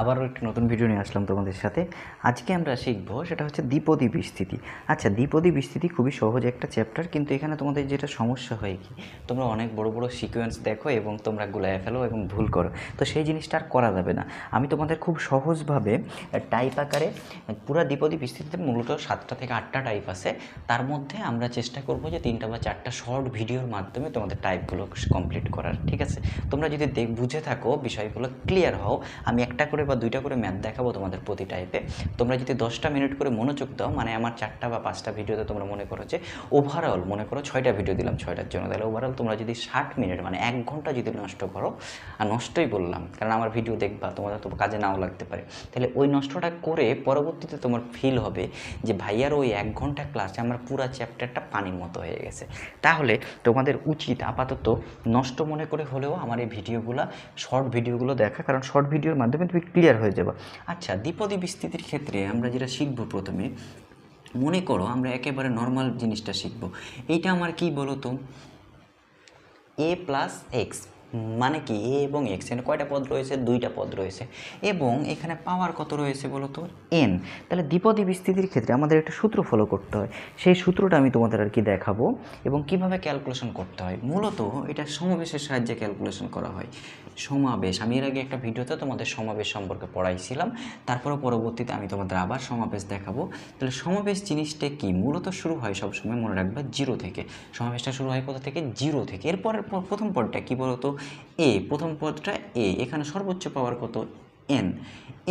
আবারও একটি নতুন ভিডিও নিয়ে আসলাম তোমাদের সাথে। আজকে আমরা শিখব সেটা হচ্ছে দ্বিপদী বিস্তৃতি। আচ্ছা দ্বিপদী বিস্তৃতি খুবই সহজ একটা চ্যাপ্টার কিন্তু এখানে তোমাদের যেটা সমস্যা হয় কি, তোমরা অনেক বড় বড় সিকোয়েন্স দেখো এবং তোমরা গুলায় ফেলো এবং ভুল করো। তো সেই জিনিসটা আর করা যাবে না। আমি তোমাদের খুব সহজভাবে টাইপ আকারে, পুরো দ্বিপদী বিস্তৃতিতে মূলত সাতটা থেকে আটটা টাইপ আছে। তার মধ্যে আমরা চেষ্টা করব যে তিনটা বা চারটা শর্ট ভিডিওর মাধ্যমে তোমাদের টাইপগুলো কমপ্লিট করার, ঠিক আছে? তোমরা যদি দেখ বুঝে থাকো, বিষয়গুলো ক্লিয়ার হও, আমি একটা করে বা দুইটা করে ম্যাথ দেখাবো তোমাদের প্রতি টাইপে তোমরা যদি দশটা মিনিট করে মনোযোগ দাও মানে আমার চারটা বা পাঁচটা ভিডিওতে তোমরা মনে করো যে ওভারঅল মনে করো ছয়টা ভিডিও দিলাম ছয়টার জন্য। তাহলে ওভারঅল তোমরা যদি ষাট মিনিট মানে এক ঘণ্টা যদি নষ্ট করো, আর নষ্টই বললাম, কারণ আমার ভিডিও দেখবা, তোমাদের তো কাজে নাও লাগতে পারে। তাহলে ওই নষ্টটা করে পরবর্তীতে তোমার ফিল হবে যে ভাইয়ার ওই এক ঘণ্টা ক্লাসে আমার পুরা চ্যাপ্টারটা পানির মতো হয়ে গেছে। তাহলে তোমাদের উচিত আপাতত নষ্ট মনে করে হলেও আমার এই ভিডিওগুলো শর্ট ভিডিওগুলো দেখা, কারণ শর্ট ভিডিওর মাধ্যমে তুমি ক্লিয়ার হয়ে যাবে। আচ্ছা দ্বিপদী বিস্তৃতির ক্ষেত্রে আমরা যেটা শিখব প্রথমে, মনে করো আমরা একেবারে নর্মাল জিনিসটা শিখব। এইটা আমার কি বলো তো এ প্লাস এক্স মানে কি? এ এবং এক্স এখানে কয়টা পদ রয়েছে? দুইটা পদ রয়েছে। এবং এখানে পাওয়ার কত রয়েছে বলো তো? এন তাহলে দ্বিপদী বিস্তৃতির ক্ষেত্রে আমাদের একটা সূত্র ফলো করতে হয়। সেই সূত্রটা আমি তোমাদের আর কি দেখাবো এবং কীভাবে ক্যালকুলেশন করতে হয়। মূলত এটা সমাবেশের সাহায্যে ক্যালকুলেশন করা হয়। সমাবেশ। আমি এর আগে একটা ভিডিওতে তোমাদের সমাবেশ সম্পর্কে পড়াইছিলাম। তারপরে পরবর্তীতে আমি তোমাদের আবার সমাবেশ দেখাবো। তাহলে সমাবেশ জিনিসটা কি? মূলত শুরু হয় সবসময় মনে রাখবে জিরো থেকে। সমাবেশটা শুরু হয় কোথা থেকে? জিরো থেকে। এরপরের পর প্রথম পদটা কী বলতো এ প্রথম পদটা এ এখানে সর্বোচ্চ পাওয়ার কত? এন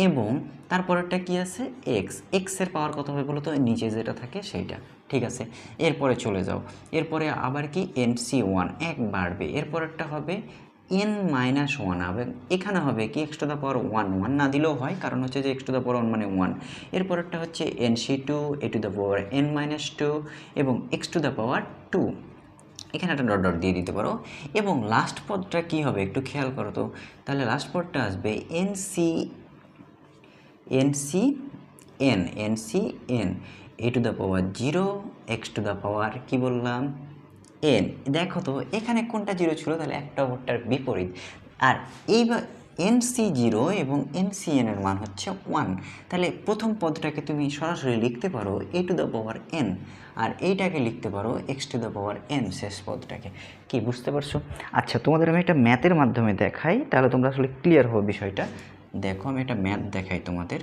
এবং তারপরেরটা কি আছে? এক্স এক্সের পাওয়ার কত হবে বলো তো নিচে যেটা থাকে সেইটা, ঠিক আছে? এরপরে চলে যাও, এরপরে আবার কি? এন সি ওয়ান এক বাড়বে, এরপরেরটা হবে এন মাইনাস ওয়ান হবে এখানে হবে কি? X to power one one না দিলেও হয়, কারণ হচ্ছে যে x to the power one মানে ওয়ান এরপরেরটা হচ্ছে n c two a to the power n minus two এবং x to the power two এখানে একটা ডট ডট দিয়ে দিতে পারো। এবং লাস্ট পদটা কি হবে একটু খেয়াল করো তো। তাহলে লাস্ট পদটা আসবে n c n c n a to the power zero x to the power কী বললাম? এন দেখো তো, এখানে কোনটা জিরো ছিল? তাহলে একটা ওটার বিপরীত। আর এইবার এন সি জিরো এবং এন সি এন এর মান হচ্ছে ওয়ান তাহলে প্রথম পদটাকে তুমি সরাসরি লিখতে পারো a to the power n আর এইটাকে লিখতে পারো x to the power n শেষ পদটাকে। কি বুঝতে পারছ? আচ্ছা তোমাদের আমি একটা ম্যাথের মাধ্যমে দেখাই তাহলে তোমরা আসলে ক্লিয়ার হবে বিষয়টা। দেখো আমি একটা ম্যাথ দেখাই তোমাদের।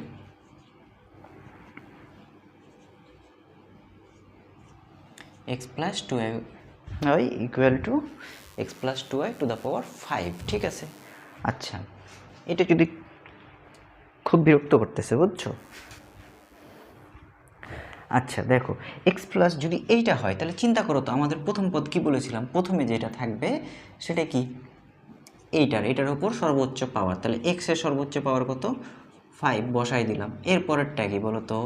এক্স প্লাস টু ওই equal to x plus two y to the power five ঠিক আছে? আচ্ছা। এটা যদি খুব বিরক্ত করতেছে, বুঝছ? আচ্ছা দেখো এক্স প্লাস যদি এইটা হয়, তাহলে চিন্তা করো তো, আমাদের প্রথম পদ কি বলেছিলাম? প্রথমে যেটা থাকবে, সেটা কি? এইটার, এটার ওপর সর্বোচ্চ পাওয়ার। তাহলে এক্সের সর্বোচ্চ পাওয়ার কত? ফাইভ বসাই দিলাম। এরপরেরটা কি বলো তো?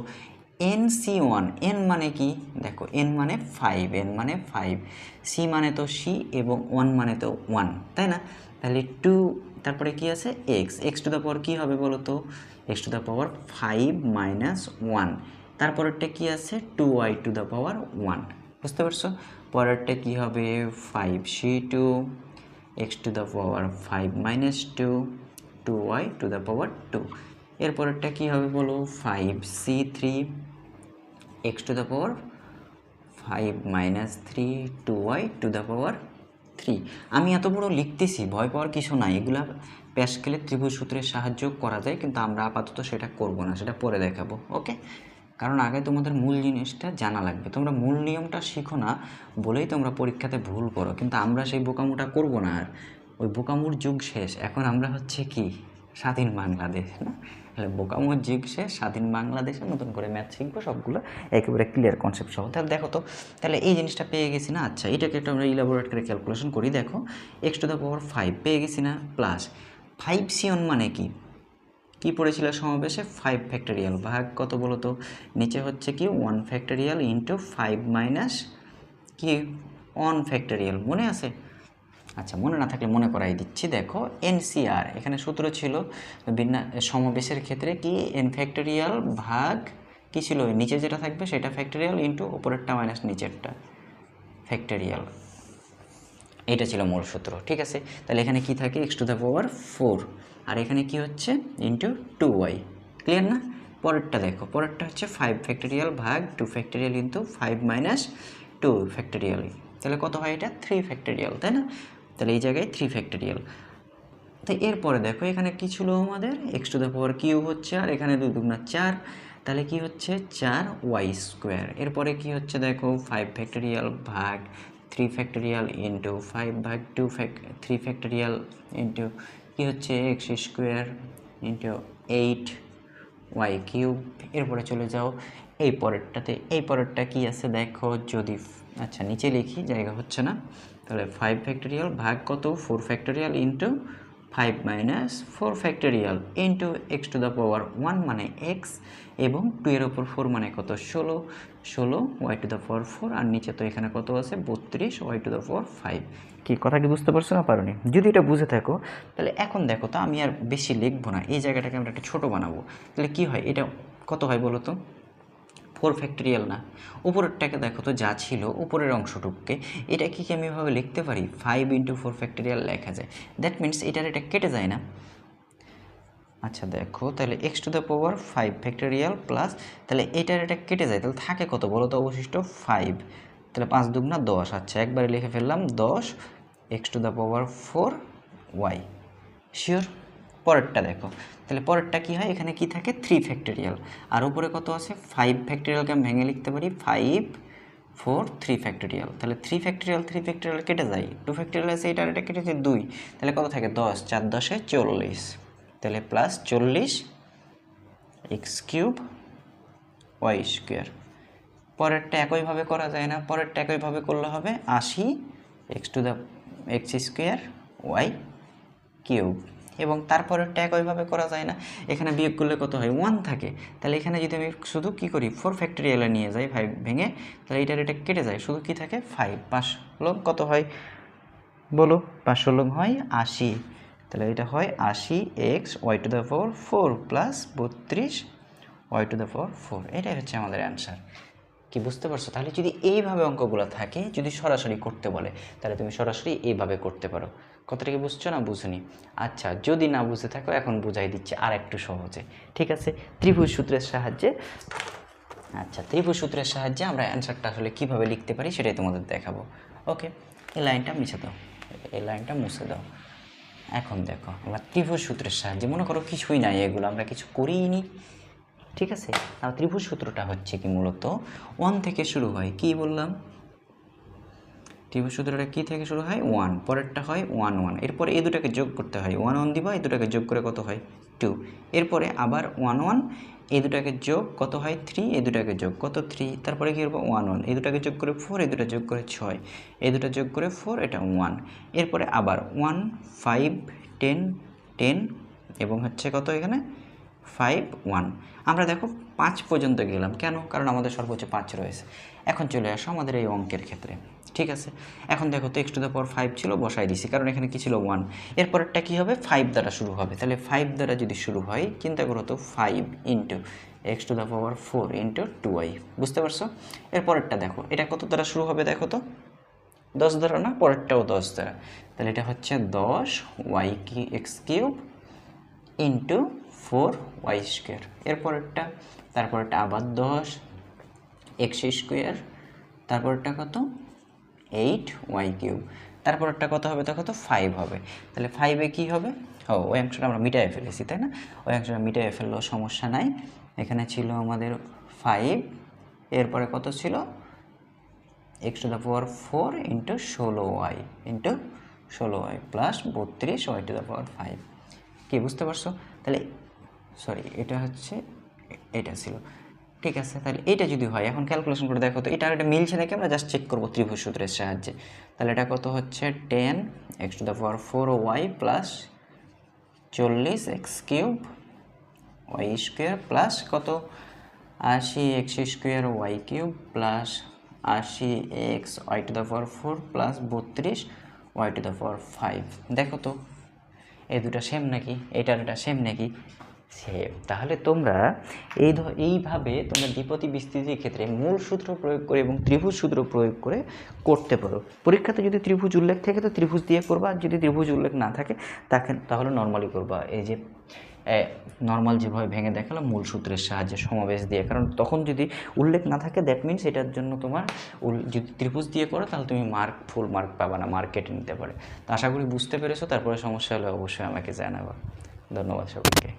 এন সি ওয়ান এন মানে কি? দেখো এন মানে ফাইভ এন মানে ফাইভ সি মানে তো সি এবং ওয়ান মানে তো ওয়ান তাই না? তাহলে টু তারপরে কি আছে? X x to the power কী হবে বলো তো x to the power five minus one তারপরেরটা কী আছে? Two y to the power one বুঝতে পারছ? পরেরটা কী হবে? Five c two x to the power five minus two two y to the power two এরপরেরটা কী হবে বলো? Five c three x to the power five minus three two y to the power three আমি এত বড় লিখতেছি, ভয় পাওয়ার কিছু নাই। এগুলা প্যাসকেলের ত্রিভুজ সূত্রের সাহায্য করা যায়, কিন্তু আমরা আপাতত সেটা করব না, সেটা পরে দেখাবো, ওকে? কারণ আগে তোমাদের মূল জিনিসটা জানা লাগবে। তোমরা মূল নিয়মটা শিখো না বলেই তোমরা পরীক্ষাতে ভুল করো, কিন্তু আমরা সেই বোকামোটা করব না আর। ওই বোকামুর যুগ শেষ। এখন আমরা হচ্ছে কি? স্বাধীন বাংলাদেশ, না? তাহলে যুগ শেষ স্বাধীন বাংলাদেশে নতুন করে ম্যাথ শিখব, সবগুলো একেবারে ক্লিয়ার কনসেপ্ট সহ। তাহলে দেখো তো, তাহলে এই জিনিসটা পেয়ে গেছি না? আচ্ছা এটাকে একটু আমরা ইলাবোরেট করে ক্যালকুলেশন করি। দেখো x to the power five পেয়ে গেছি না? প্লাস ফাইভ সিওন মানে কি? কি পড়েছিল সমাবেশে? ফাইভ ফ্যাক্টরিয়াল ভাগ কত বলো তো? নিচে হচ্ছে কি? One factorial into five minus কি? ওয়ান ফ্যাক্টরিয়াল মনে আছে? আচ্ছা মনে না থাকলে মনে করাই দিচ্ছি। দেখো, এনসিআর, এখানে সূত্র ছিল বিন্যা, সমাবেশের ক্ষেত্রে কি? এন ফ্যাক্টরিয়াল ভাগ কী ছিল? নিচে যেটা থাকবে সেটা ফ্যাক্টরিয়াল ইন্টু ওপরেরটা মাইনাস নিচেরটা ফ্যাক্টরিয়াল এটা ছিল মূল সূত্র, ঠিক আছে? তাহলে এখানে কি থাকে? X to the power four আর এখানে কি হচ্ছে? ইন্টু টু ওয়াই ক্লিয়ার না? পরেরটা দেখো, পরেরটা হচ্ছে ফাইভ ফ্যাক্টরিয়াল ভাগ two factorial into five minus two factorial তাহলে কত হয় এটা? থ্রি ফ্যাক্টরিয়াল তাই না? তাহলে এই জায়গায় থ্রি ফ্যাক্টরিয়াল তো এরপরে দেখো, এখানে কি ছিল আমাদের x to the power q হচ্ছে, আর এখানে দুই দুগুণা চার, তাহলে কি হচ্ছে? চার ওয়াই স্কোয়ার এরপরে কি হচ্ছে দেখো? ফাইভ ফ্যাক্টরিয়াল ভাগ থ্রি ফ্যাক্টরিয়াল ইন্টু ফাইভ ভাগ টু থ্রি ফ্যাক্টরিয়াল ইন্টু কী হচ্ছে? X square into eight y cube এরপরে চলে যাও, এই পরেরটাতে। এই পরেরটা কি আছে? দেখো, যদি আচ্ছা নিচে লিখি, জায়গা হচ্ছে না। তাহলে ফাইভ ফ্যাক্টরিয়াল ভাগ কত? Four factorial into five minus four factorial into x to the power one মানে এক্স এবং টু এর ওপর ফোর মানে কত? ষোলো। ষোলো y to the power four আর নিচে তো এখানে কত আছে? বত্রিশ y to the power five কি কথা কি বুঝতে পারছ না পারোনি? যদি এটা বুঝে থাকো, তাহলে এখন দেখো তো আমি আর বেশি লিখব না। এই জায়গাটাকে আমরা একটা ছোটো বানাবো। তাহলে কি হয়? এটা কত হয় বলো তো? ফোর ফ্যাক্টরিয়াল না। উপরেরটাকে দেখো তো যা ছিল উপরের অংশটুককে এটা কি কি আমি এভাবে লিখতে পারি? ফাইভ ইন্টু ফোর ফ্যাক্টরিয়াল লেখা যায়। দ্যাট মিন্স এটার এটা কেটে যায় না। আচ্ছা দেখো, তাহলে x to the power five factorial plus তাহলে এটার এটা কেটে যায়। তাহলে থাকে কত বলো তো অবশিষ্ট? ফাইভ তাহলে পাঁচ দুগুণা দশ। আচ্ছা একবারে লিখে ফেললাম দশ x to the power four y sure পরেরটা দেখো। তাহলে পরেরটা কি হয়? এখানে কি থাকে? থ্রি ফ্যাক্টরিয়াল আর উপরে কত আছে? ফাইভ ফ্যাক্টরিয়ালকে আমি ভেঙে লিখতে পারি ফাইভ ফোর থ্রি ফ্যাক্টরিয়াল তাহলে থ্রি ফ্যাক্টরিয়াল থ্রি ফ্যাক্টরিয়াল কেটে যায়। টু ফ্যাক্টরিয়াল আছে, এটা এটা কেটে যায় দুই। তাহলে কত থাকে? দশ। চার দশে চল্লিশ। তাহলে প্লাস চল্লিশ এক্স কিউব ওয়াই স্কোয়ার পরেরটা একইভাবে করা যায় না। পরেরটা একইভাবে করলে হবে আশি x to the x square y cube এবং তারপরেরটা একইভাবে করা যায় না। এখানে বিয়োগ করলে কত হয়? ওয়ান থাকে। তাহলে এখানে যদি আমি শুধু কি করি? ফোর ফ্যাক্টরিয়ালে নিয়ে যাই ফাইভ ভেঙে, তাহলে এটার এটা কেটে যায়। শুধু কি থাকে? ফাইভ পাঁচ লং কত হয়? বলো পাঁচশো লং হয় আশি। তাহলে এটা হয় আশি x y to the four four plus বত্রিশ y to the four four এটাই হচ্ছে আমাদের অ্যান্সার কি বুঝতে পারছ? তাহলে যদি এইভাবে অঙ্কগুলো থাকে, যদি সরাসরি করতে বলে, তাহলে তুমি সরাসরি এইভাবে করতে পারো। কথাটা কি বুঝছ না বুঝনি? আচ্ছা যদি না বুঝে থাকো, এখন বুঝাই দিচ্ছি আর একটু সহজে। ঠিক আছে? ত্রিভুজ সূত্রের সাহায্যে আচ্ছা ত্রিভুজ সূত্রের সাহায্যে আমরা অ্যান্সারটা আসলে কীভাবে লিখতে পারি সেটাই তোমাদের দেখাবো। ওকে, এই লাইনটা মুছে দাও। এই লাইনটা মুছে দাও। এখন দেখো আমরা ত্রিভুজ সূত্রের সাহায্যে, মনে করো কিছুই নাই এগুলো, আমরা কিছু করিই নি ঠিক আছে? আর ত্রিভুজ সূত্রটা হচ্ছে কি মূলত? ওয়ান থেকে শুরু হয় কি বললাম? ত্রিভুজ সূত্রটা কী থেকে শুরু হয়? ওয়ান পরেরটা হয় ওয়ান ওয়ান এরপরে এই দুটাকে যোগ করতে হয়। ওয়ান ওয়ান দিবা, এই দুটাকে যোগ করে কত হয়? টু এরপরে আবার ওয়ান ওয়ান এই দুটাকে যোগ কত হয়? থ্রি এই দুটাকে যোগ কত? থ্রি তারপরে কী করব? ওয়ান ওয়ান এই দুটাকে যোগ করে ফোর এই দুটা যোগ করে ছয়। এই দুটা যোগ করে ফোর এটা ওয়ান এরপরে আবার ওয়ান ফাইভ টেন টেন এবং হচ্ছে কত এখানে? ফাইভ ওয়ান আমরা দেখো পাঁচ পর্যন্ত গেলাম। কেন? কারণ আমাদের সর্বোচ্চ পাঁচ রয়েছে। এখন চলে আসো আমাদের এই অঙ্কের ক্ষেত্রে। ঠিক আছে? এখন দেখো তো x to the power five ছিল, বসাই দিছি। কারণ এখানে কি ছিল? ওয়ান এরপরেরটা কী হবে? ফাইভ দ্বারা শুরু হবে। তাহলে ফাইভ দ্বারা যদি শুরু হয়, চিন্তা করো তো five into x to the power four into two y বুঝতে পারছ? এরপরেরটা দেখো, এটা কত দ্বারা শুরু হবে দেখো তো? দশ দ্বারা না? পরেরটাও দশ দ্বারা। তাহলে এটা হচ্ছে দশ ওয়াই কি x cube into four, y square. এরপরেরটা, তারপরেরটা আবার দশ, এক্স স্কোয়ার, তারপরেরটা কত? Eight, y cube. তারপরেরটা কত হবে? দেখো তো, ফাইভ হবে। তাহলে ফাইভে কী হবে? ও, ওই অংশটা আমরা মিটাই ফেলেছি, তাই না? ওই অংশটা মিটাই ফেললেও সমস্যা নাই। এখানে ছিল আমাদের ফাইভ। এরপরে কত ছিল? X to the power four into ষোলো ওয়াই ইন্টু ষোলো ওয়াই প্লাস বত্রিশ y to the power five কি, বুঝতে পারছ? তাহলে সরি, এটা হচ্ছে, এটা ছিল। ঠিক আছে, তাহলে এটা যদি হয়, এখন ক্যালকুলেশন করে দেখো তো, এটা আর এটা মিলছে নাকি? আমরা জাস্ট চেক করব ত্রিভুজ সূত্রের সাহায্যে। তাহলে এটা কত হচ্ছে? Ten x to the power four y plus চল্লিশ x cube y square plus কত? আশি x square y cube plus আশি x y to the power four plus বত্রিশ y to the power five দেখো তো, এই দুটো সেম নাকি? এটার এটা সেম নাকি? সেম তাহলে তোমরা এই এইভাবে তোমরা দ্বিপতি বিস্তৃতির ক্ষেত্রে মূল সূত্র প্রয়োগ করে এবং ত্রিভুজ সূত্র প্রয়োগ করে করতে পারো। পরীক্ষাতে যদি ত্রিভুজ উল্লেখ থাকে তো ত্রিভুজ দিয়ে করবা, আর যদি ত্রিভুজ উল্লেখ না থাকে তাকে, তাহলে নর্মালি করবা। এই যে নর্মাল যেভাবে ভেঙে দেখালাম মূল সূত্রের সাহায্যে সমাবেশ দিয়ে। কারণ তখন যদি উল্লেখ না থাকে দ্যাট মিনস এটার জন্য তোমার যদি ত্রিভুজ দিয়ে করো, তাহলে তুমি মার্ক ফুল মার্ক পাবা না মার্ক কেটে নিতে পারে। তো আশা করি বুঝতে পেরেছ, তারপরে সমস্যা হলে অবশ্যই আমাকে জানাবা। ধন্যবাদ সবাইকে।